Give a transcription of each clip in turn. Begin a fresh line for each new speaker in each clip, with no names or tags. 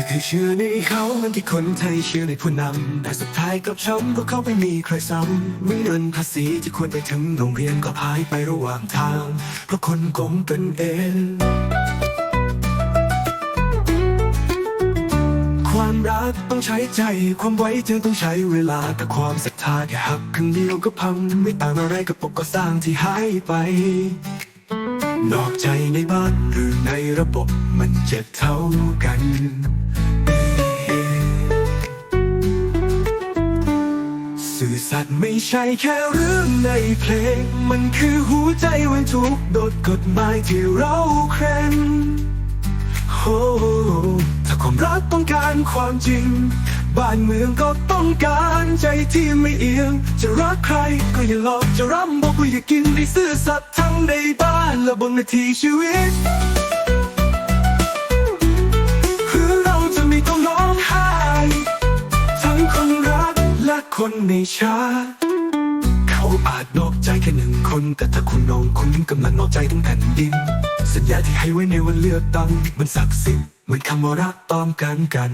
อเคยเชื่อในเขาเหมันที่คนไทยเชื่อในผู้นำ แต่สุดท้ายกลับช้ำเพราะเขาไม่มีใครซ้ำวิเงินภาษีที่ควรไปถึงโรงเรียนก็พายไประหว่างทาง เพราะคนโกงกันเองความรักต้องใช้ใจ ความไว้ใจต้องใช้เวลา แต่ความศรัทธาแค่หักครั้งเดียวก็พัง ไม่ต่างอะไรกับปกก่อสร้างที่หายไป นอกใจในบ้านหรือในระบบมันเจ็บเท่ากัน ใช่แค่เรื่องในเพลง มันคือหัวใจไว้ทุกโดดกฎหมายที่เราเคร่งโอ้ถ้าความรักต้องการความจริง บ้านเมืองก็ต้องการใจที่ไม่เอียง จะรักใครก็อย่าหลอกจะร่ำบอกว่าอย่ากินให้ซื่อสัตย์ทั้งในบ้านและบนนาทีชีวิตเพื่อเราจะไม่ต้องร้องไห้ทั้งคนรักและคนในชาติ อาจนอกใจแค่หนึ่งคน แต่ถ้าคุณนองคุณกำลังนอกใจทั้งแผ่นดิน สัญญาที่ให้ไว้ในวันเลือกตั้งมันศักดิ์สิทธิ์เหมือนคำว่ารักตอมกันกัน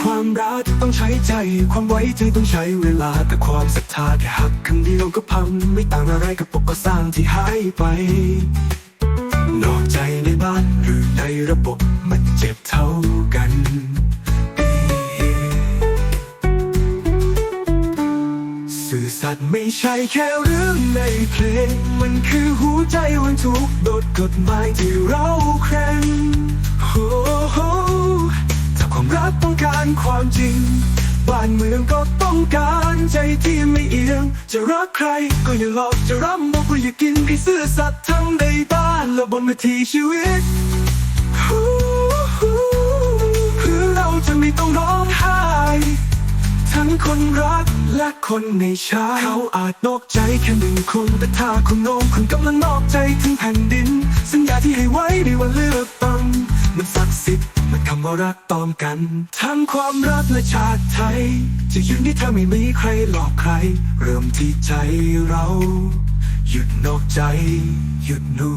ความรักต้องใช้ใจ ความไว้ใจต้องใช้เวลา แต่ความศรัทธาแค่หักครั้งเดียวก็พัง ไม่ต่างอะไรกับปกก่อสร้างที่หายไป นอกใจในบ้านหรือในระบบมันเจ็บเท่ากัน ใช่แค่เรื่องในเพลง มันคือหัวใจวันทุกโดดกฎหมายที่เราแข่งโอ้โหถ้าความรักต้องการความจริง บ้านเมืองก็ต้องการใจที่ไม่เอียง จะรักใครก็อย่าหลอกจะร่ำบอกว่าอย่ากินให้ซื่อสัตย์ทั้งในบ้านและบนเวทีชีวิตเพื่อเราจะไม่ต้องร้องไห้ คนรักและคนในชาติเขาอาจนอกใจแค่หนึ่งคนแต่ถ้าคุณโน้มคุณกำลังนอกใจถึงแผ่นดิน สัญญาที่ให้ไว้ในวันเลือกตั้งมันศักดิ์สิทธิ์มันคำว่ารักตอมกัน ทั้งความรักและชาติไทย จะยืนที่เธอไม่มีใครหลอกใคร เริ่มที่ใจเรา หยุดนอกใจ หยุดนู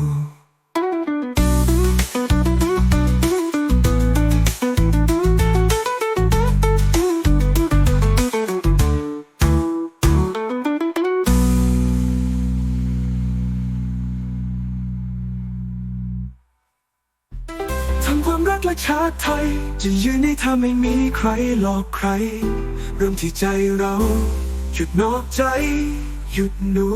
ความรักและชาติไทย จะยืนให้เธอไม่มีใครหลอกใคร เริ่มที่ใจเรา หยุดนอกใจ หยุดนู